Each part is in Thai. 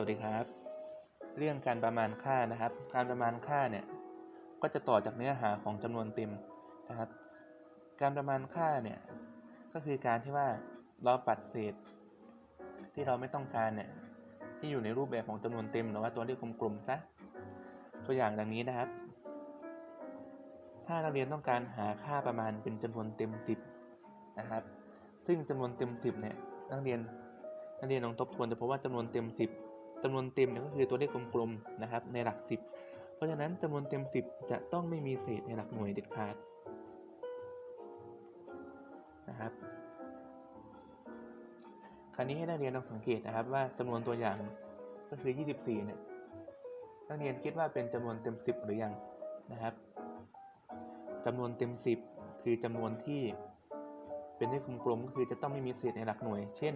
วัสดีครับ เรื่องการประมาณค่านะครับ การประมาณค่าเนี่ยก็จะต่อจากเนื้อหาของจำนวนเต็มนะครับ การประมาณค่าเนี่ยก็คือการที่ว่าเราปัดเศษ ที่เราไม่ต้องการเนี่ยที่อยู่ในรูปแบบของจำนวนเต็มหรือว่าตัวเลขกลมๆซะตัวอย่างดังนี้นะครับ ถ้านักเรียนต้องการหาค่าประมาณเป็นจำนวนเต็ม 10 นะครับ ซึ่งจำนวนเต็ม 10เนี่ยนักเรียนนักเรียนลองทบทวนจะพบว่าจำนวนเต็ม 10 จำนวนเต็มเนี่ยก็คือตัวเลขกลมๆนะครับในหลัก 10 เพราะฉะนั้นจำนวนเต็ม 10 จะต้องไม่มีเศษในหลักหน่วยเด็ดขาดนะครับคราวนี้ให้นักเรียนลองสังเกตนะครับว่าจำนวนตัวอย่างก็คือ 24 เนี่ยนักเรียนคิดว่าเป็นจำนวนเต็ม 10 หรือยังนะครับจำนวนเต็ม 10 คือจำนวนที่เป็นเลขกลมๆก็คือจะต้องไม่มีเศษในหลักหน่วย เช่น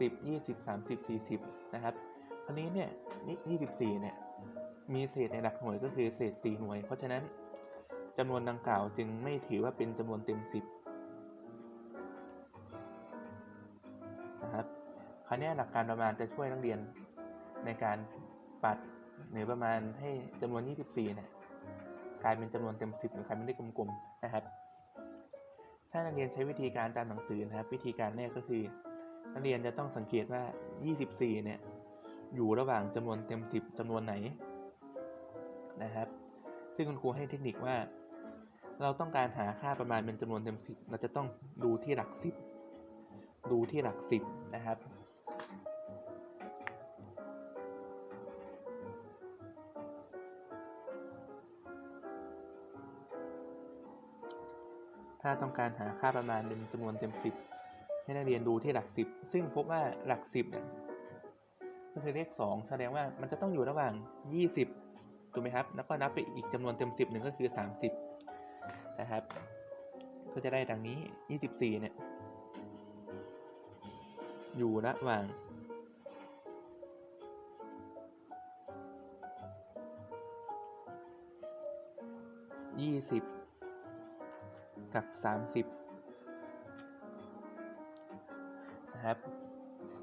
10 20 30 40 นะครับคราวนี้เนี่ยนี่24 เนี่ย มีเศษในหลักหน่วยก็คือเศษ 4 หน่วย เพราะฉะนั้นจำนวนดังกล่าวจึงไม่ถือว่าเป็นจำนวนเต็ม 10 นะครับคราวนี้หลักการประมาณจะช่วยนักเรียนในการปัดหรือประมาณให้จำนวน 24 เนี่ยกลายเป็นจำนวนเต็ม 10 หรือกลายเป็นเลขกลมๆนะครับ ถ้านักเรียนใช้วิธีการตามหนังสือนะครับ วิธีการแรกก็คือ นักเรียนจะต้องสังเกตว่า 24 เนี่ย อยู่ระหว่างจำนวนเต็ม 10จำนวนไหนนะครับ ซึ่งคุณครูให้เทคนิคว่า เราต้องการหาค่าประมาณเป็นจำนวนเต็ม 10 เราจะต้องดูที่หลัก 10 ดูที่หลัก 10 นะครับถ้าต้องการหาค่าประมาณเป็นจำนวนเต็ม 10 ให้นักเรียนดูที่หลัก10ซึ่งพบว่าหลัก10เนี่ยก็คือเลข2แสดงว่ามันจะต้องอยู่ระหว่าง20ถูกไหมครับ แล้วก็นับไปอีกจำนวนเต็ม10หนึ่งก็คือ30นะครับ ก็จะได้ดังนี้24เนี่ย อยู่ระหว่าง20กับ30 นะครับ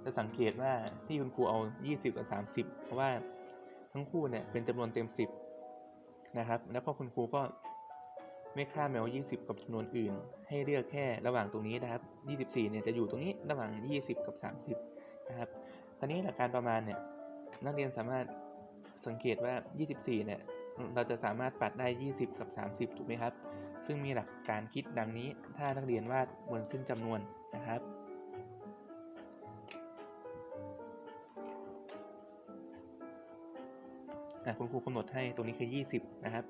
จะสังเกตว่าที่คุณครูเอา 20 กับ 30 เพราะว่าทั้งคู่เนี่ยเป็นจำนวนเต็ม 10 นะครับ แล้วก็คุณครูก็ไม่ข้ามแมว 20 กับจำนวนอื่น ให้เลือกแค่ระหว่างตรงนี้นะครับ 24 เนี่ยจะอยู่ตรงนี้ระหว่าง 20 กับ 30 นะครับ คราวนี้หลักการประมาณเนี่ยนักเรียนสามารถสังเกตว่า 24 เนี่ยเราจะสามารถปัดได้ 20 กับ 30 ถูกไหมครับ ซึ่งมีหลักการคิดดังนี้ ถ้านักเรียนวาดบนเส้นจำนวนนะครับ อะคุณครูกำหนดให้ตรงนี้คือ 20 นะครับ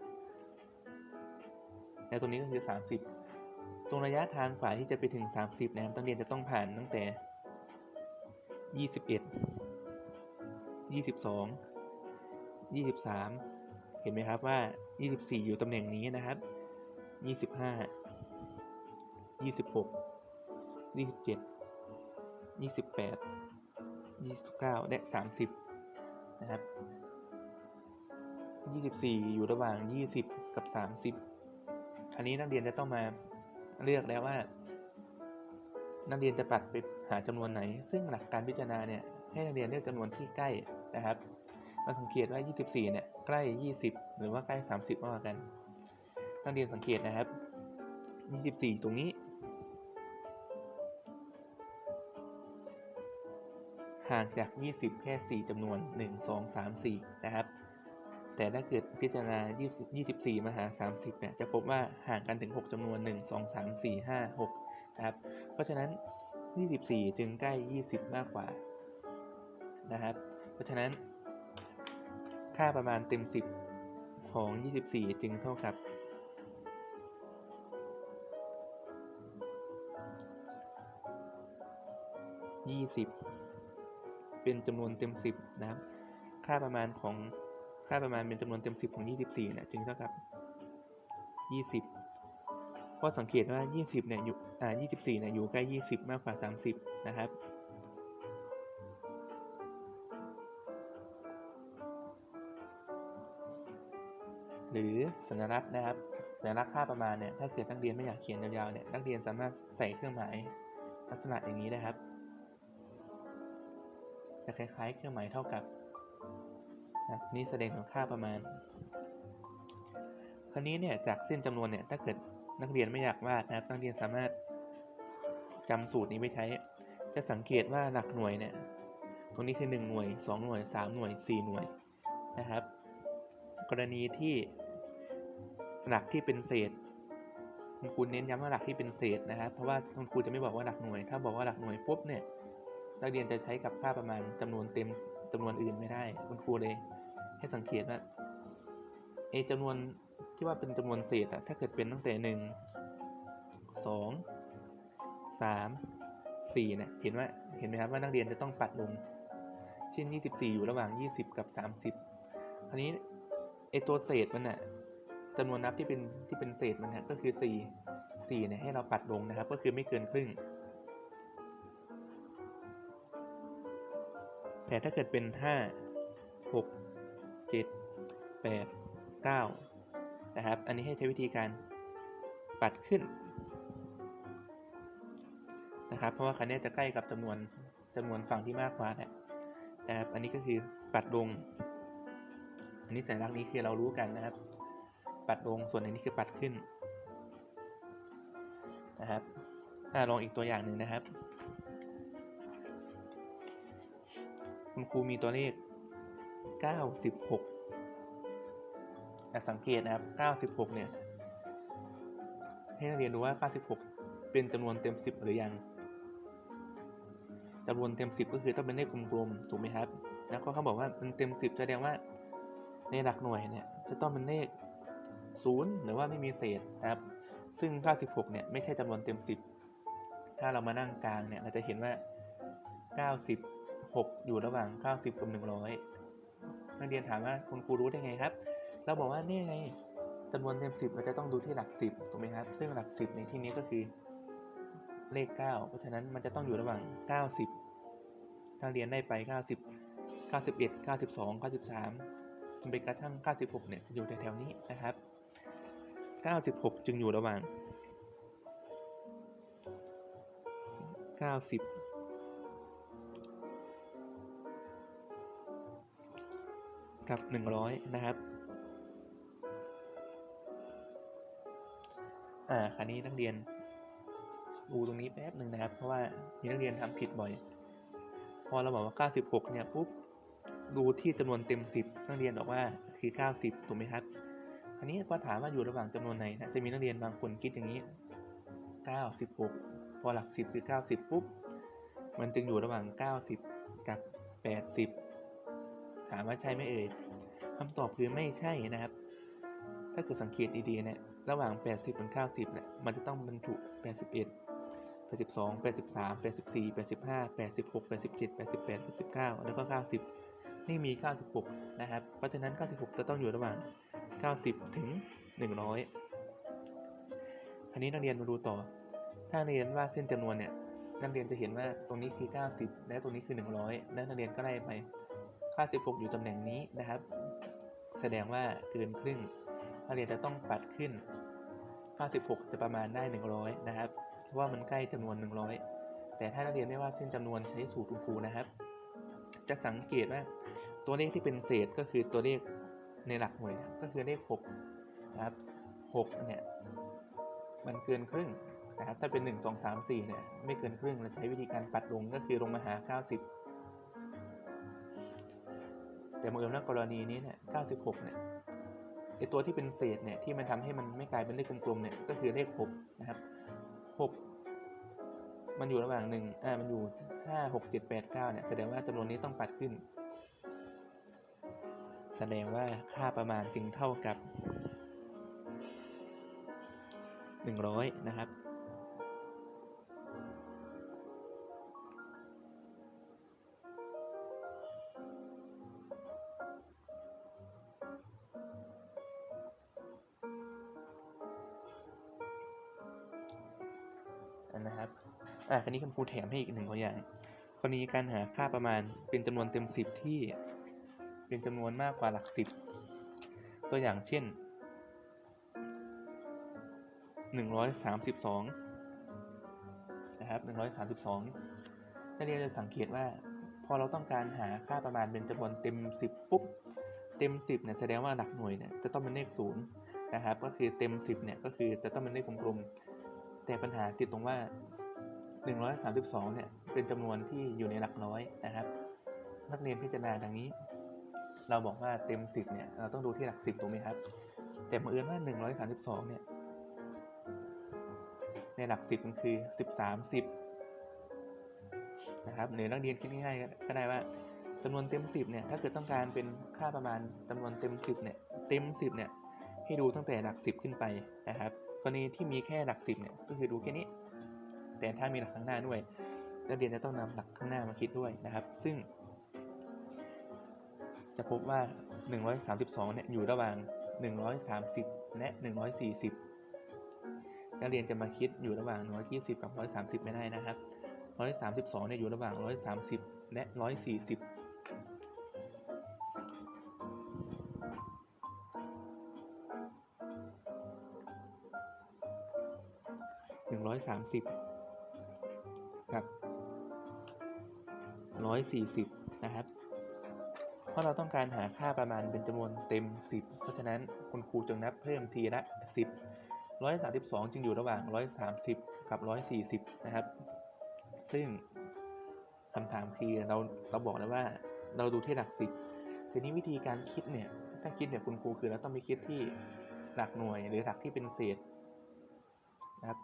และตรงนี้ก็คือ 30 ตรงระยะทางฝ่าที่จะไปถึง 30 นะครับนักเรียนจะต้องผ่านตั้งแต่ 21 22 23 เห็นไหมครับว่า 24 อยู่ตำแหน่งนี้นะครับ 25 26 27 28 29 และ 30 นะครับ 24 อยู่ระหว่าง 20 กับ 30คราวนี้นักเรียนจะต้องมาเลือกแล้วว่า นักเรียนจะปัดไปหาจำนวนไหน ซึ่งหลักการพิจารณาเนี่ยให้นักเรียนเลือกจำนวนที่ใกล้นะครับเราสังเกตว่า 24 เนี่ยใกล้ 20 หรือว่าใกล้ 30 มากกว่ากัน นักเรียนสังเกตนะครับ 24 ตรงนี้ ห่างจาก 20 แค่ 4จำนวน 1 2 3 4 นะครับ แต่ถ้าเกิดพิจารณา 24 มาหา 30 เนี่ย จะพบว่าห่างกันถึง 6จำนวน 1 2 3 4 5 6 นะครับ เพราะฉะนั้น 24 จึงใกล้ 20 มากกว่า นะครับ เพราะฉะนั้น ค่าประมาณเต็ม 10 ของ 24 จึงเท่ากับ 20 เป็นจำนวนเต็ม 10 นะครับ ค่าประมาณของ ค่าประมาณเป็นจำนวนเต็ม 10 ของ 24เนี่ยจึงเท่ากับ 20เพราะสังเกตว่า 20 เนี่ยอยู่อ่า24 เนี่ยอยู่ใกล้ 20 มากกว่า 30 นะครับหรือสัญลักษณ์นะครับ สัญลักษณ์ค่าประมาณเนี่ยถ้าเกิดนักเรียนไม่อยากเขียนยาวๆเนี่ยนักเรียนสามารถใส่เครื่องหมายลักษณะอย่างนี้ได้ครับจะคล้ายๆเครื่องหมายเท่ากับ นะนี่แสดงถึงค่าประมาณ คราวนี้เนี่ยจากเส้นจำนวนเนี่ยถ้าเกิดนักเรียนไม่อยากวาดนะครับนักเรียนสามารถจำสูตรนี้ไปใช้ จะสังเกตว่าหลักหน่วยเนี่ยตรงนี้คือ 1 หน่วย 2 หน่วย 3 หน่วย 4 หน่วยนะครับ กรณีที่หลักที่เป็นเศษคุณครูเน้นย้ำว่าหลักที่เป็นเศษนะครับ เพราะว่าคุณครูจะไม่บอกว่าหลักหน่วย ถ้าบอกว่าหลักหน่วยปุ๊บเนี่ยนักเรียนจะใช้กับค่าประมาณจำนวนเต็มจำนวนอื่นไม่ได้ คุณครูเลย ให้สังเกตว่าเอจำนวนที่ว่าเป็นจำนวนเศษอะถ้าเกิดเป็นตั้งแต่หนึ่งสองสามสี่เนี่ยเห็นว่าเห็นไหมครับว่านักเรียนจะต้องปัดลงเช่นยี่สิบสี่อยู่ระหว่างยี่สิบกับสามสิบคราวนี้ไอตัวเศษมันน่ะจำนวนนับที่เป็นที่เป็นเศษมันน่ะก็คือสี่สี่เนี่ยให้เราปัดลงนะครับ ก็คือไม่เกินครึ่ง แต่ถ้าเกิดเป็นห้าหก เจ็ดแปดเก้านะครับ อันนี้ให้ใช้วิธีการปัดขึ้นนะครับ เพราะว่าคันนจะใกล้กับจำนวนจำนวนฝั่งที่มากกว่าแหละนะครับ อันนี้ก็คือปัดลง อันนี้สัญลักษณ์นี้คือเรารู้กันนะครับ ปัดลง ส่วนอันนี้คือปัดขึ้นนะครับอ่าลองอีกตัวอย่างหนึ่งนะครับ คุณครูมีตัวเลข 96อ่สังเกตนะครับ 96 เนี่ย ให้นักเรียนดูว่า 96 เป็นจำนวนเต็ม 10 หรือยังจำนวนเต็ม 10 ก็คือต้องเป็นเลขกลมๆถูกไหมครับ แล้วก็เขาบอกว่ามันเต็ม 10 แสดงว่าในหลักหน่วยเนี่ยจะต้องเป็นเลข 0 หรือว่าไม่มีเศษนะครับ ซึ่ง 96 เนี่ยไม่ใช่จำนวนเต็ม 10 ถ้าเรามานั่งกลางเนี่ยเราจะเห็นว่า 96 อยู่ระหว่าง 90 กับ 100 นักเรียนถามว่าคุณครูรู้ได้ไงครับ เราบอกว่านี่ไงจำนวนเต็ม10เราจะต้องดูที่หลัก10ถูกไหมครับ ซึ่งหลัก10ในที่นี้ก็คือเลข 9 เพราะฉะนั้นมันจะต้องอยู่ระหว่าง 90 ถ้าเรียนได้ไป 90 91 92 93 จนไปกระทั่ง 96 เนี่ยจะอยู่แถวๆนี้นะครับ 96 จึงอยู่ระหว่าง 90 กับ 100 นะครับ อ่าคราวนี้นักเรียนดูตรงนี้แป๊บหนึ่งนะครับ เพราะว่ามีนักเรียนทำผิดบ่อย พอเราบอกว่า 96 เนี่ยปุ๊บดูที่จำนวนเต็ม 10 นักเรียนบอกว่าคือ 90 ถูกไหมครับคราวนี้พอถามว่าอยู่ระหว่างจำนวนไหนนะจะมีนักเรียนบางคนคิดอย่างนี้ 96 พอหลัก 10 คือ 90 ปุ๊บ มันจึงอยู่ระหว่าง 90 กับ 80 ถามว่าใช่ไหมเอ่ยคำตอบคือไม่ใช่นะครับ ถ้าเกิดสังเกตดีๆเนี่ยระหว่าง 80กับ90เนี่ยมันจะต้องบรรจุ 81 82 83 84 85 86 87 88 89 แล้วก็ 90 นี่มี 96 นะครับ เพราะฉะนั้น 96 จะต้องอยู่ระหว่าง 90 ถึง 100 อันนี้นักเรียนมาดูต่อ ถ้านักเรียนว่าเส้นจำนวนเนี่ย นักเรียนจะเห็นว่าตรงนี้คือ 90 และตรงนี้คือ 100 และนักเรียนก็ไล่ไป 96อยู่ตำแหน่งนี้นะครับ แสดงว่าเกินครึ่งนักเรียนจะต้องปัดขึ้น 56 จะประมาณได้ 100 นะครับ เพราะว่ามันใกล้จำนวน 100 แต่ถ้านักเรียนไม่ว่าเส้นจำนวนใช้สูตรคุณครูนะครับ จะสังเกตว่าตัวเลขที่เป็นเศษก็คือตัวเลขในหลักหน่วยก็คือเลข 6 นะครับ 6 เนี่ย มันเกินครึ่งนะครับถ้าเป็น 1 2 3 4 เนี่ย ไม่เกินครึ่งเราใช้วิธีการปัดลงก็คือลงมาหา 90 แต่บังเอิญว่ากรณีนี้เนี่ย96เนี่ยไอตัวที่เป็นเศษเนี่ยที่มันทำให้มันไม่กลายเป็นเลขกลมๆเนี่ยก็คือเลข6นะครับ 6 มันอยู่ระหว่างหนึ่งอ่ามันอยู่ 5 6 7 8 9เนี่ยแสดงว่าจำนวนนี้ต้องปัดขึ้น แสดงว่าค่าประมาณจึงเท่ากับ 100 นะครับ อะคราวนี้คุณครูแถมให้อีกหนึ่งตัวอย่างกรณีการหาค่าประมาณเป็นจำนวนเต็มสิบที่เป็นจำนวนมากกว่าหลักสิบตัวอย่างเช่นหนึ่งร้อยสามสิบสองนะครับหนึ่งร้อยสามสิบสองนักเรียนจะสังเกตว่า พอเราต้องการหาค่าประมาณเป็นจำนวนเต็ม10ปุ๊บเต็ม10เนี่ยแสดงว่าหลักหน่วยเนี่ยจะต้องเป็นเลขศูนย์นะครับ ก็คือเต็ม10เนี่ยก็คือจะต้องเป็นเลขกลมๆแต่ปัญหาติดตรงว่า 132 เนี่ย เป็นจำนวนที่อยู่ในหลักร้อยนะครับ นักเรียนพิจารณาดังนี้ เราบอกว่าเต็ม 10 เนี่ย เราต้องดูที่หลัก 10 ถูกไหมครับ แต่บังเอิญว่า 132 เนี่ย ในหลัก 10 มันคือ 13 10 นะครับหรือนักเรียนคิดง่ายๆก็ได้ว่าจำนวนเต็ม 10 เนี่ย ถ้าเกิดต้องการเป็นค่าประมาณจำนวนเต็ม 10 เนี่ย เต็ม 10 เนี่ย ให้ดูตั้งแต่หลัก 10 ขึ้นไปนะครับ กรณีที่มีแค่หลัก 10 เนี่ย ก็คือดูแค่นี้ แต่ถ้ามีหลักข้างหน้าด้วยนักเรียนจะต้องนำหลักข้างหน้ามาคิดด้วยนะครับ ซึ่ง จะพบว่า 132เนี่ยอยู่ระหว่าง 130 และ 140 นักเรียนจะมาคิดอยู่ระหว่าง 120 กับ 130 ไม่ได้นะครับ 132เนี่ยอยู่ระหว่าง 130 และ 140 140 นะครับ เพราะเราต้องการหาค่าประมาณเป็นจำนวนเต็ม 10 เพราะฉะนั้นคุณครูจึงนับเพิ่มทีละ 10 132 จึงอยู่ระหว่าง 130 กับ 140 นะครับ ซึ่งคำถามคือเราเราบอกแล้วว่าเราดูที่หลัก10ทีนี้วิธีการคิดเนี่ยถ้าคิดเนี่ยคุณครูคือเราต้องไปคิดที่หลักหน่วยหรือหลักที่เป็นเศษนะครับ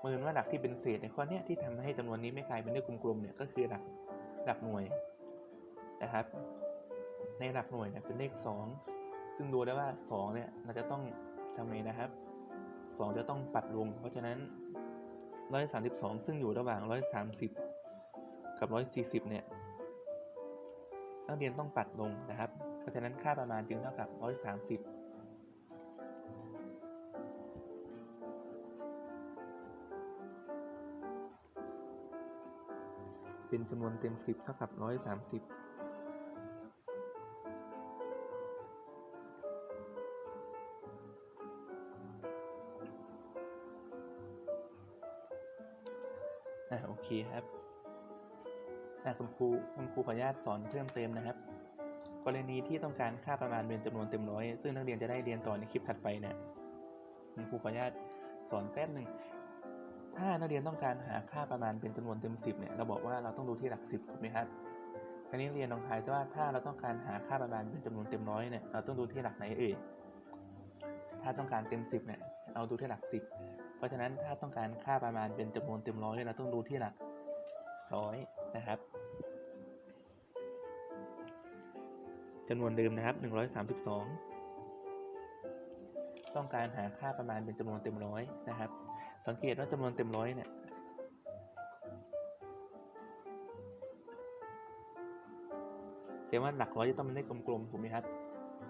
เมื่อว่าหลักที่เป็นเศษในข้อเนี้ยที่ทำให้จำนวนนี้ไม่กลายเป็นเลขกลมๆเนี่ยก็คือหลัก หลักหน่วยนะครับ ในหลักหน่วยเนี่ยเป็นเลข 2 ซึ่งดูได้ว่า2เนี่ยเราจะต้องทำไงนะครับ 2 จะต้องปัดลง เพราะฉะนั้น 132 ซึ่งอยู่ระหว่าง 130 กับ 140 เนี่ยนักเรียนต้องปัดลงนะครับ เพราะฉะนั้นค่าประมาณจึงเท่ากับ 130 เป็นจำนวนเต็ม 10 เท่ากับ 130อ่าโอเคครับอ่าคุณครูคุณครูขออนุญาตสอนเพิ่มเติมนะครับ กรณีที่ต้องการค่าประมาณเป็นจำนวนเต็มร้อยซึ่งนักเรียนจะได้เรียนต่อในคลิปถัดไปเนี่ยคุณครูขออนุญาตสอนแป๊บหนึ่ง ถ้านักเรียนต้องการหาค่าประมาณเป็นจำนวนเต็มสิบเนี่ยเราบอกว่าเราต้องดูที่หลักสิบถูกไหมครับทีนี้เรียนลองทายว่าถ้าเราต้องการหาค่าประมาณเป็นจำนวนเต็มร้อยเนี่ยเราต้องดูที่หลักไหนเอ่ยถ้าต้องการเต็มสิบเนี่ยเราดูที่หลักสิบเพราะฉะนั้นถ้าต้องการค่าประมาณเป็นจำนวนเต็มร้อยเราต้องดูที่หลักร้อยนะครับจำนวนเดิมนะครับ 132 ต้องการหาค่าประมาณเป็นจำนวนเต็มร้อยนะครับ สังเกตว่าจำนวนเต็มร้อยเนี่ยแต่ว่าหลักร้อยจะต้องเป็นเลขกลมๆถูกไหมครับ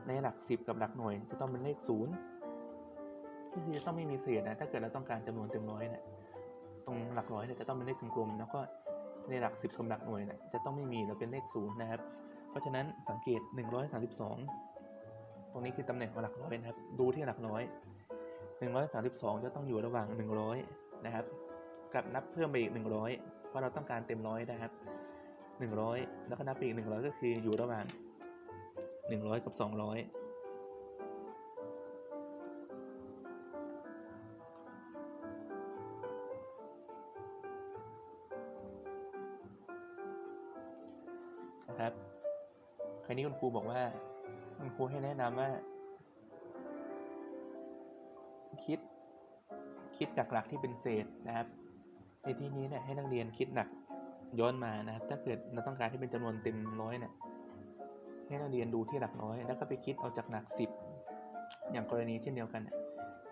ในหลักสิบกับหลักหน่วยจะต้องเป็นเลขศูนย์ก็คือจะต้องไม่มีเศษนะ ถ้าเกิดเราต้องการจำนวนเต็มร้อยเนี่ยตรงหลักร้อยเนี่ยจะต้องเป็นเลขกลมๆแล้วก็ในหลักสิบกับหลักหน่วยเนี่ยจะต้องไม่มีเราเป็นเลขศูนย์นะครับ เพราะฉะนั้นสังเกต 132 ตรงนี้คือตำแหน่งของหลักร้อยนะครับ ดูที่หลักร้อย 132 จะต้องอยู่ระหว่าง 100 นะครับ กับนับเพิ่มไปอีก 100 เพราะเราต้องการเต็มร้อยนะครับ 100 แล้วก็นับไปอีก 100 ก็คืออยู่ระหว่าง 100 กับ 200นะครับคราวนี้คุณครูบอกว่า คุณครูให้แนะนำว่า คิดจากหลักที่เป็นเศษนะครับ ในที่นี้เนี่ยให้นักเรียนคิดหลักย้อนมานะครับ ถ้าเกิดเราต้องการให้เป็นจำนวนเต็มร้อยเนี่ยให้นักเรียนดูที่หลักร้อย แล้วก็ไปคิดเอาจากหลักสิบอย่างกรณีเช่นเดียวกันเนี่ย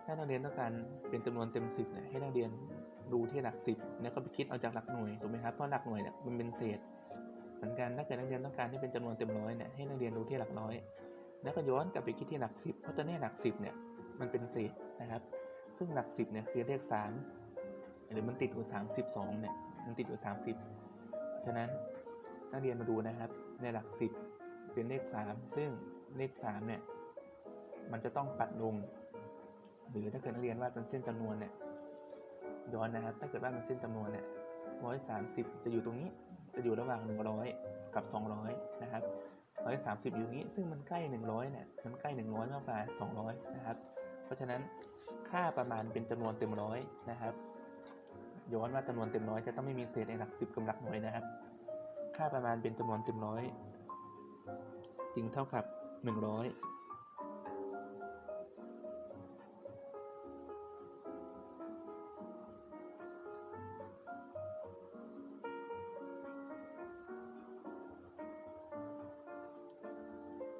ถ้านักเรียนต้องการเป็นจำนวนเต็มสิบเนี่ยให้นักเรียนดูที่หลักสิบแล้วก็ไปคิดเอาจากหลักหน่วยถูกไหมครับเพราะหลักหน่วยเนี่ยมันเป็นเศษ เหมือนกันถ้าเกิดนักเรียนต้องการให้เป็นจำนวนเต็มร้อยเนี่ยให้นักเรียนดูที่หลักร้อย แล้วก็ย้อนกลับไปคิดที่หลักสิบเพราะตอนนี้หลักสิบเนี่ยมันเป็นเศษนะครับ ซึ่งหลักสิบเนี่ยคือเลขสามหรือมันติดอยู่สามสิบสองเนี่ยมันติดอยู่สามสิบฉะนั้นนักเรียนมาดูนะครับในหลักสิบเป็นเลขสามซึ่งเลขสามเนี่ยมันจะต้องปัดลง หรือถ้าเกิดนักเรียนวาดเป็นเส้นจำนวนเนี่ยย้อนนะครับ ถ้าเกิดวาดเป็นเส้นจำนวนเนี่ยร้อยสามสิบจะอยู่ตรงนี้จะอยู่ระหว่าง100กับ200นะครับ130อยู่นี้ซึ่งมันใกล้100เนี่ยมันใกล้100มากกว่า200นะครับ เพราะฉะนั้น ค่าประมาณเป็นจำนวนเต็มร้อยนะครับ ย้อนว่าจำนวนเต็มร้อยจะต้องไม่มีเศษในหลักสิบกับหลักหน่วยนะครับ ค่าประมาณเป็นจำนวนเต็มร้อยจึงเท่ากับ100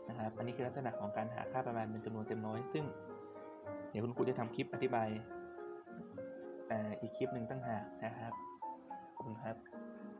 นะครับ อันนี้คือลักษณะของการหาค่าประมาณเป็นจำนวนเต็มร้อย ซึ่ง เดี๋ยวคุณครูจะทำคลิปอธิบายอ,อีกคลิปหนึ่งตั้งหากนะครับ ขอบคุณครับ